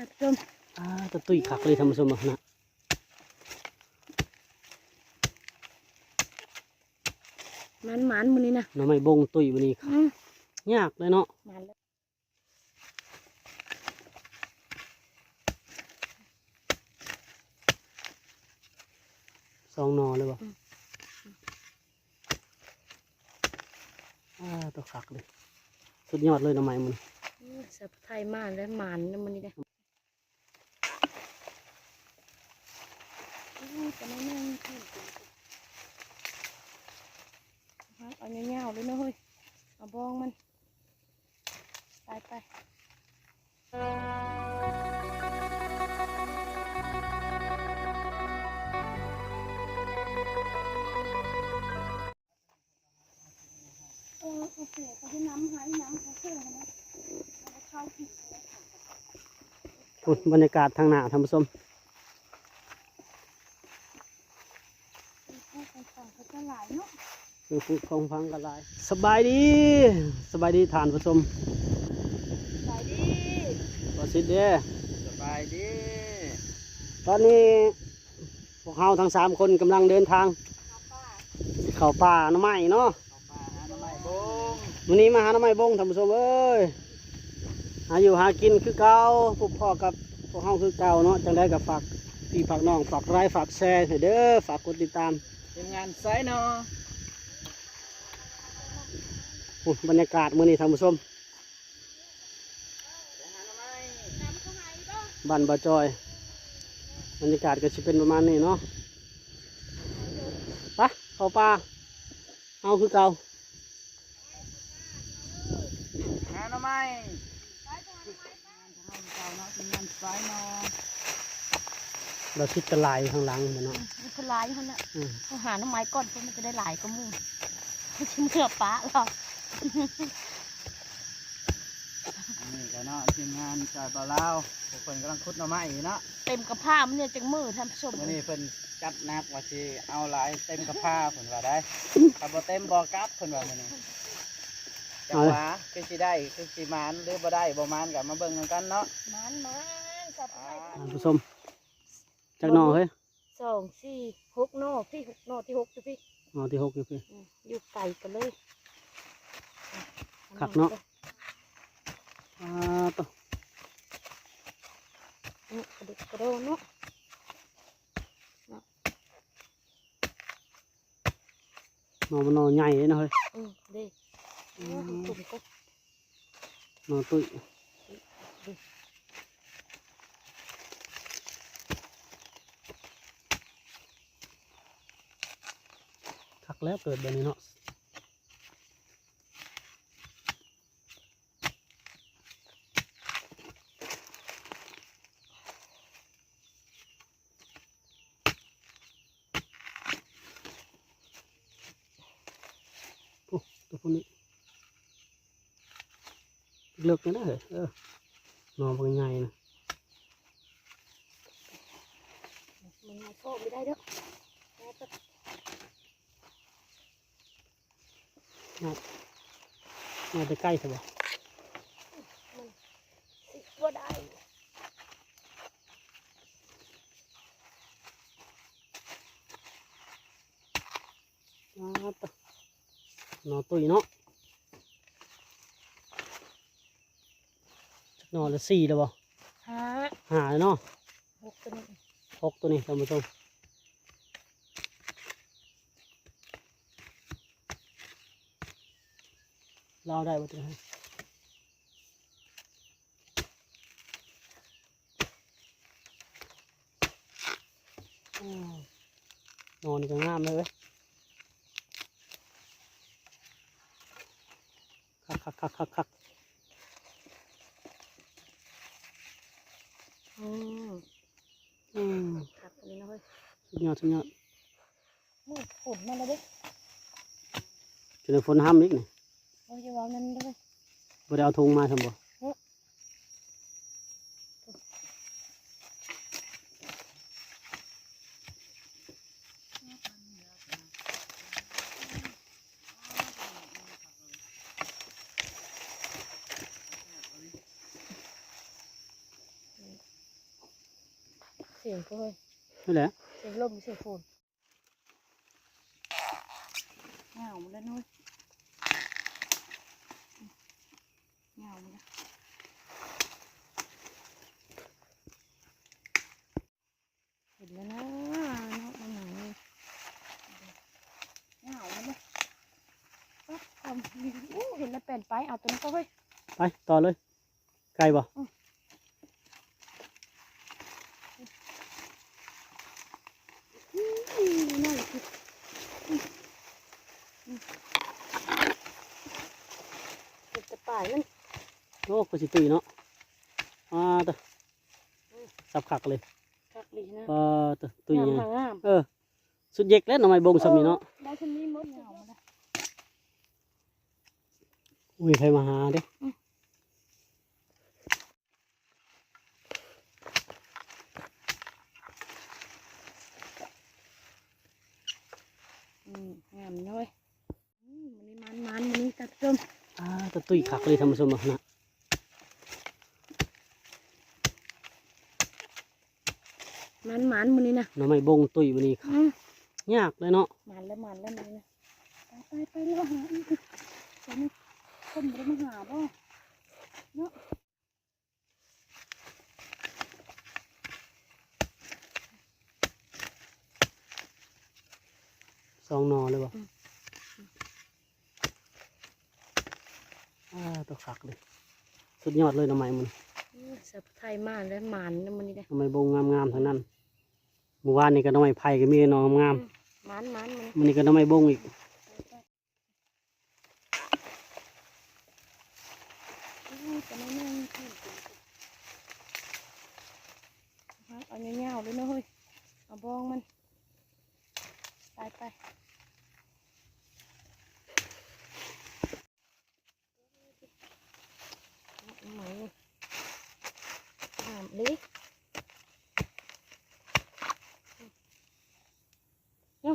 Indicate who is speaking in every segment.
Speaker 1: ท่านผู้ชม
Speaker 2: อ่าตะตุ้ยคักเลยท่านผู้ชมอะนะ
Speaker 1: มันหมันๆมื้อนี้นะ
Speaker 2: หน่อไม้บงตุ้ยวันนี้
Speaker 1: อืม
Speaker 2: ยากเลยเนาะ
Speaker 1: หมันแล้ว
Speaker 2: สองหนอเลยบ่อ่าตัวคักเลย สุดยอดเลยหน่อไม้มัน
Speaker 1: อืมสะไทยมากแล้วหมันนะมื้อนี้นะอู้ แต่ไม่นั่งที่เอาเงี้ยวๆเลยเนาะเฮ้ย เอาบองมัน ไปไปเออโอเคเขาให้น้ำหายน้ำเขาเชื่อนะเราเข้าผิดเลย
Speaker 2: พูดบรรยากาศทางหน้าท่านผู้ชม
Speaker 1: เขาต่างๆเขาจะหลายเนาะ
Speaker 2: คือพูดคงพังกันหลายสบายดีสบายดีทานผู้ชม
Speaker 1: หลายดี
Speaker 2: บอสิเด้
Speaker 3: สบายดี
Speaker 2: ตอนนี้พวกเราทั้งสามคนกำลังเดินทาง
Speaker 1: ข้าวป้า
Speaker 2: เข้าป่าหน้ำไม้เนาะ
Speaker 3: เข้าป่าหาหน่อไม้บง
Speaker 2: วันนี้มาหาหน้ำไม้บงท่านผู้ชมเอ้ยหาอยู่หากินคือเก่าพวกพ่อกับพวกเฮาคือเก่าเนาะจังได้กับฝากพี่ฝากน้องฝากไลค์ฝากแชร์ให้เด้อฝากกดติดตาม
Speaker 3: ทีมงานไซน์เนาะ
Speaker 2: พูด บรรยากาศมื้อนี้ท่านผู้ชม
Speaker 3: ไปหาหน่อไม้
Speaker 1: น้ำเขาหายบ้าง
Speaker 2: บ้านบ่อจอย บรรยากาศก็สิเป็นประมาณนี้เนาะไปเข้าป่าเอาคือเก่า
Speaker 3: หาหน่อไม้ทีมงานเก่าเนาะทีมงานไซน์เนาะ
Speaker 2: เราคิดจะลายข้างหลังเนาะ
Speaker 1: มันคือหลายคนน่ะ
Speaker 2: อืม
Speaker 1: เขาหาน้ำไม้ก่อนเพราะมันจะได้หลายก็มุ่งไม่ใช่เมื่อป้าหรอก
Speaker 3: อั นนี้ก็เนาะทีมงานจอยเบาเล่าวพวกเพิ่นกำลังขุดหน่อไม้อยู่เนาะ
Speaker 1: เต็มกระพ้ามันเนี่ยจังมือท่านผู้ชม
Speaker 3: วันนี้เพิ่นจัดหนักว่าสิเอาหลายเต็มกระพ้าเพิ่นว่าได้ถ้าบ่เต็มบ่กลับเพิ่นว่ามื้อนี้จังหวะคือสิได้คือสิมานหรือบ่ได้บ่มานก็มาเบิ่งนำกันเนาะ
Speaker 1: มันมันสับไทย
Speaker 2: ท่านผู้ชมจากหนอเฮ้ย
Speaker 1: สองสี่หกโนพี่หกโนที่หกจ้ะพี่
Speaker 2: หนอที่หกอยู่พี่
Speaker 1: อืมอยู่ไก่กันเลย
Speaker 2: คักเนาะอ่าต่อ
Speaker 1: อืมกระดูกกระโดดเนาะ
Speaker 2: หนอมันหนอใหญ่เลยนะเฮ้ย
Speaker 1: อืมเด้
Speaker 2: อื
Speaker 1: โอ้
Speaker 2: ม
Speaker 1: ถุงก็
Speaker 2: หนอตุ้ยคักแล้วเกิดแบบนี้เนาะโอ้ ตัวพวกนี้เลือกกันได้เหรอเออหนอเป็นไงนะ
Speaker 1: มันมาโซ่ไม่ได้เด้อแล้วก็
Speaker 2: มาไปใกล้ใช่ปะ
Speaker 1: สิบ่ได้
Speaker 2: อ่าต่อห นอตุ้ยเนาะจักหนอละสี่แล้วบ่
Speaker 1: ห้า
Speaker 2: หาเลยเนาะ
Speaker 1: หกตัวนี้
Speaker 2: หกตัวนี้ท่านผู้ชมเราได้บ่ตัวนี้อ้าวนอนก็งามเลยเว้ย คักคักคักคักคัก
Speaker 1: อืม
Speaker 2: อืม
Speaker 1: ครับอันนี้นะเฮ้ย
Speaker 2: สุดยอดสุดยอด
Speaker 1: มืดฝนมาแล้วเด้
Speaker 2: จนได้ฝนห้ามอีกนี่
Speaker 1: โอ้ยจะวางนั่นเด้อ
Speaker 2: บ่ได้เอาธงมาทำบ่
Speaker 1: ก็เฮ้ย
Speaker 2: นี่แหละ
Speaker 1: เสียงลมเสียงฝนเหงาหมดแล้วนุ้ยเหงาหมดแล้วเห็นแล้วนะเนาะมันหนังนี่เหงาแล้วเนี่ยปั๊บทำนี่อู้เห็นแล้วแป่นไปเอาตัวนี้ก็เฮ้ย
Speaker 2: ไปต่อเลยไกลบ่
Speaker 1: อืมน่ารักดิอืมอืมเก็บแต่ป่ายมัน
Speaker 2: โอ้ก็สิตุยเนาะอ่าตัวสับขักเลย
Speaker 1: คักดีนะ
Speaker 2: ก็ตัวตุย
Speaker 1: งาม
Speaker 2: ไง
Speaker 1: หางาม
Speaker 2: เออ สุดเย็กแล้วหน่อไม้บงสำนี่เนาะ
Speaker 1: ได้ชนิดมดเหงามาแล้ว
Speaker 2: อุ้ยใครมาหาเด้
Speaker 1: งามน้อยมันนี่มันมันมันนี่ตัดชม
Speaker 2: อ่าตัวตุยขักเลยทำสมนะ
Speaker 1: มันมั นมันนี่นะ
Speaker 2: หน่อไม้บงตุยวันนี้
Speaker 1: อืม
Speaker 2: ยากเลยเนาะ
Speaker 1: มันแล้วมันแล้วมันนี่นะไปไปไปแล้วหาอีกตอนนี้คนมันมาหาบ่เนาะ
Speaker 2: สองหนอเลยบ่อ่าตัวขักเลยสุดยอดเลยหน่อไม้มัน
Speaker 1: อืมสับไทยมากแล้วมันแล้วมันนี่นะ
Speaker 2: หน่อไม้บงงามๆทั้งนั้น เมื่อวานนี่ก็หน่อไม้ไผ่ก็มีหน่องาม
Speaker 1: มันมันมัน
Speaker 2: ๆมันนี่ก็หน่อไม้บงอีก
Speaker 1: อืมแต่ไม่นั่งที่ครับเอาเงี้ยวๆเลยเนาะเฮ้ยเอาบองมันไปไปเอาไหมหามลิเ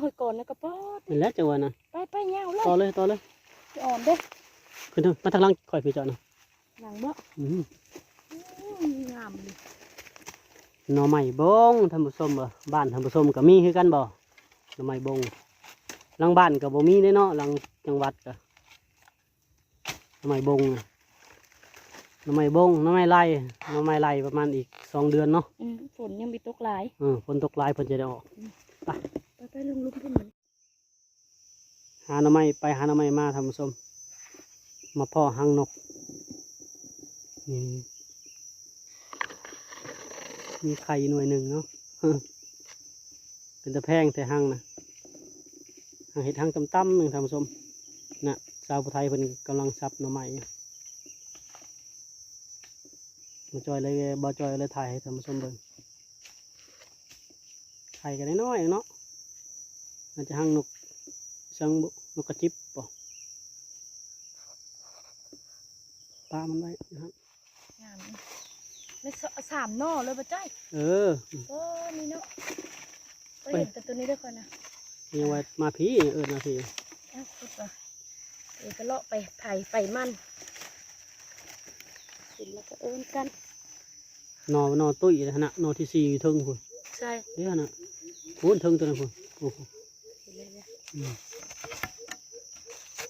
Speaker 1: งี้ยวเฮ้ยก่อนนะกระป๋อด
Speaker 2: นี่แหละจังหวะนะ
Speaker 1: ไปไปเงี้ยวเลย
Speaker 2: ต่อเลยต่อเลย
Speaker 1: จะอ่อนเด้
Speaker 2: ขึ้นเถอะมาทางหล่างคอยพี่เจาะนะ
Speaker 1: หนังบ่
Speaker 2: อืม
Speaker 1: อืมงามเลย
Speaker 2: หน่อไม้บงท่านผู้ชมบ่บ้านท่านผู้ชมก็มีคือกันบ่หน่อไม้บงหลังบ้านก็บ่มีเด้เนาะหลังจังหวัดก็หน่อไม้บงน่ะหน่อไม้บงหน่อไม้ไร่หน่อไม้ไร่ประมาณอีกสองเดือนเนาะ
Speaker 1: อืมฝนยังมีตกหลาย
Speaker 2: เออฝนตกหลายเพิ่นจะได้ออก
Speaker 1: ไป ไปลงลุมพุ่นมัน
Speaker 2: หาหน่อไม้ไปหาหน่อไม้มาท่านผู้ชมมาพ่อหางนกนี่มีไข่หน่วยหนึ่งเนาะเป็นตะแพงแต่หางนะหางเห็ดหางต่ำๆหนึ่งท่านผู้ชมน่ะสาวผู้ไทยเพิ่นกำลังซับหน่อไม้มาจอยเลยบ่จอยเลยถ่ายให้ท่านผู้ชมเบิ่งไข่กันน้อยๆเนาะ น่าจะหางนกสังบุนกกระจิบป่ปลามันไว้นะครับ
Speaker 1: งามเลยไม่สสามหน่อเลยปะจ้อย
Speaker 2: เออ
Speaker 1: โอ้นี่เนาะไปเห็นแต่ตัวนี้ด้วยก่อนนะ
Speaker 2: ยังไว้มาพี่เอิญมาพี่
Speaker 1: เอ้าคุดไปเอกเลาะไปไผ่ไฟมันเห็นแล้วก็เอิ้นกัน
Speaker 2: นอนนอนตุ้ยนะฮะนะนอนที่สี่อยู่เทึงคุณ
Speaker 1: ใช่
Speaker 2: เดี๋ยวนะพูนเทึงตัวนั้นคุณโอ้โห
Speaker 1: เห็นเลยนะ
Speaker 2: อืม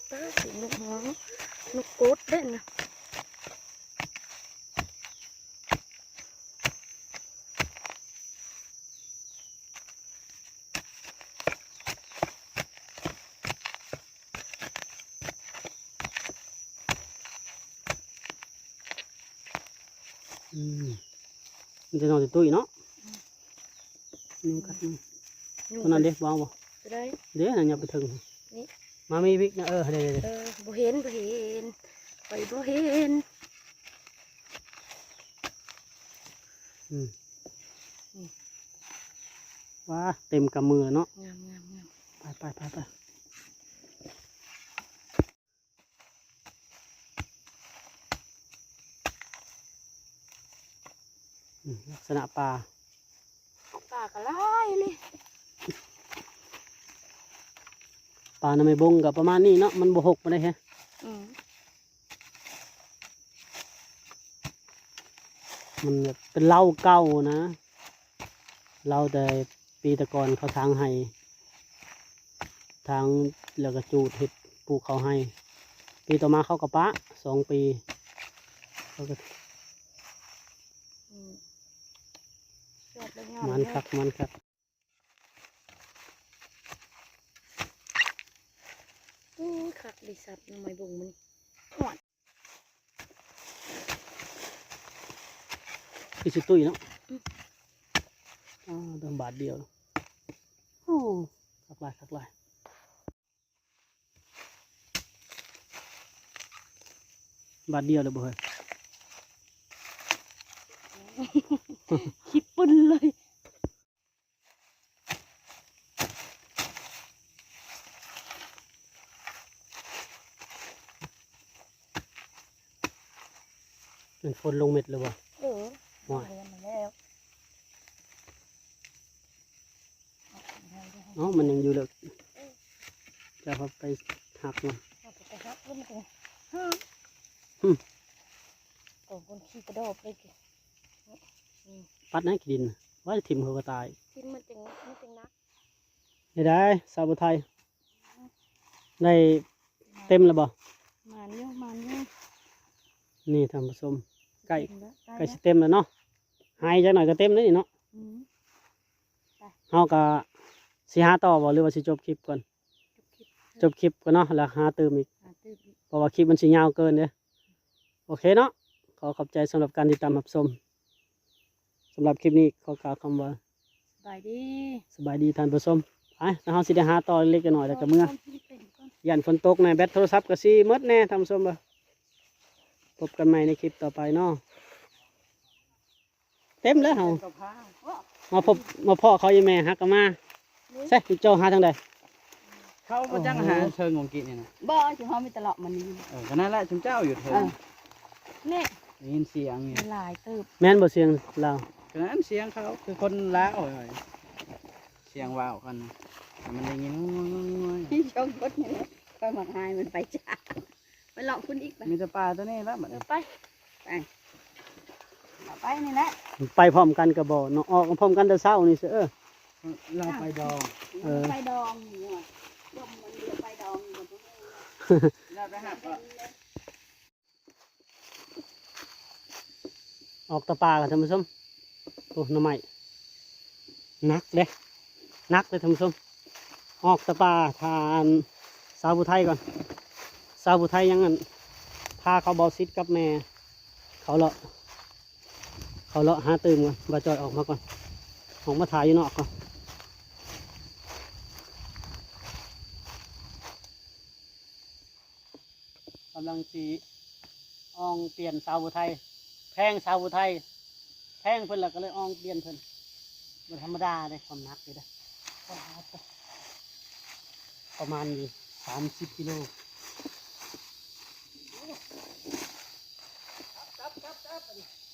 Speaker 1: ป้าสีนกฮ้องนกโกดเด่นนะ
Speaker 2: อืมมันจะนอนที่ตุ้ยเนาะนี่กัดนี่
Speaker 1: ยุ่ง
Speaker 2: ตัวนั้นเด็กวางบ่
Speaker 1: จะ ได้
Speaker 2: เดี๋ยวนะอย่าไปถึง
Speaker 1: นี่
Speaker 2: มามีวิกนะเออเดี๋ยวเดี๋ยว
Speaker 1: เออบ่เห็นบ่เห็นไปบ่เห็น
Speaker 2: อืมว้าเต็มกำมือเนาะ
Speaker 1: งามงามงาม
Speaker 2: ไปไปไปไปอืมลักษณะปลา
Speaker 1: ปากกระไล่เลย
Speaker 2: ปลาในไม่บงกับประมาณนี้เนาะมันบหกมาได้แฮะ
Speaker 1: อืม
Speaker 2: มันแบบเป็นเหล้าเก่านะเราแต่ปีแตะกอนเขาทางให้ทางแล้วก็จูดเห็ดปลูกเขาให้ ปีต่อมาเขากระปะสองปีเขาก็
Speaker 1: อืมเสียบเลยงาม
Speaker 2: มันคักมันคัก
Speaker 1: อู้คักดิสับหน้ำไม้บงมันหอด
Speaker 2: พี่สุตุ้ยเนาะอ่าเดิมบาทเดียวโอ้คักหลายคักหลายบาทเดียวเลยบ่เฮ้ย
Speaker 1: คิดปึ้นเลย
Speaker 2: เป็นฝนลงเม็ดเลยบ่
Speaker 1: เออ
Speaker 2: ว้าย
Speaker 1: เรียนมาแล้ว
Speaker 2: เนาะมันยังอยู่เลยจะเอาไปหักมัน
Speaker 1: เอาไปกระหับแล้วมันก็ฮะ
Speaker 2: อืม
Speaker 1: โอ้คนขี้กระโดดเลยกิ
Speaker 2: ปัดให้กินว่าจะถิ่มเขาก็ตาย
Speaker 1: กินมันจังมันจังนัก
Speaker 2: ได้ได้สาวไทยได้เต็มแล้วบ่
Speaker 1: มันเยอะมันเยอะ
Speaker 2: นี่ท่านผู้ชม ใกล้
Speaker 1: เต็มแล้ว
Speaker 2: ใกล้สิเต็มแล้วเนาะหายจักหน่อยก็เต็มแล้วนี่เนาะ
Speaker 1: อืม
Speaker 2: เฮาก็สิหาต่อบ่หรือว่าสิจบคลิปก่อน
Speaker 1: จบคลิป
Speaker 2: จบคลิปก่อนเนาะแล้วหาเติมอีก
Speaker 1: หาตื้ออีก
Speaker 2: เพราะว่าคลิปมันสิยาวเกินเด้อโอเคเนาะขอขอบใจสำหรับการติดตามรับชมสำหรับคลิปนี้ขอกล่าวคำว่า
Speaker 1: สบายดี
Speaker 2: สบายดีท่านผู้ชมไปแล้วเฮาสิได้หาต่อเล็กๆน้อยๆแล้วก็เมื่อ
Speaker 1: ต้นที่เป็นก่อน
Speaker 2: ยันฝนตกในแบตโทรศัพท์ก็สิหมดแน่ท่านผู้ชมเบ่ พบกันใหม่ในคลิปต่อไปเนาะเต็มแล้วเฮา
Speaker 3: กับผ้า
Speaker 2: มาพบมาพ่อเขาอีแม่ฮักกันมาใช่พี่เจ้าหาทางใด
Speaker 3: เขามาจังหาเชิงของกินเนี่ยนะ
Speaker 1: บ่สิเฮามีตลอดมันนี่
Speaker 3: เออก็นั่นแหละจุมเจ้าอยู่เถิง
Speaker 1: นี่
Speaker 3: ได้ยินเสียงเนี่ย
Speaker 1: หลายเติบ
Speaker 2: แม่นบ่เสียงเราว
Speaker 3: ก็นั้นเสียงเขาคือคนล้าวหน่อยเสียงว่าวกันแต่มันได้ยินง่วยๆ
Speaker 1: ที่ชงกดนี่ไปหมักหายมันไปจ้า ไปหลอกคุณอีกไป
Speaker 3: ๆมีแต่ปลาตัวนี้แล้วบัด
Speaker 1: เอ
Speaker 3: นี้
Speaker 1: อไปไปเอาไปนี่แหละ
Speaker 2: ไปพร้อมกันก็บ่เนาะออกพร้อมกันแต่เช้านี่เด้อ
Speaker 3: เราไปดอง
Speaker 2: เออ
Speaker 1: ไปดองนี่ว่ะยมมันเดียวไปดองนี่มัน
Speaker 3: เราไปหักก็
Speaker 2: ออกตะปากันท่านผู้ชมโอ้หน่อไม้หนักเด้หนักเลยท่านผู้ชมออกตะปาทานสาวผู้ไทยก่อน สาวผู้ไทยยังงั้นพาเขาเบาซิดกับแม่ เขาเลาะ เขาเลาะหาตื่มก่อนบาจอยออกมาก่อนออกมาถ่ายอยู่นอกก่อนกำลังสีอองเปลี่ยนสาวผู้ไทย แพงสาวผู้ไทย แพงเพิ่นละก็เลยอองเปลี่ยนเพิ่นบนธรรมดาเลยความหนักเลยนะประมาณนี้สามสิบกิโล
Speaker 3: ครับครับครับ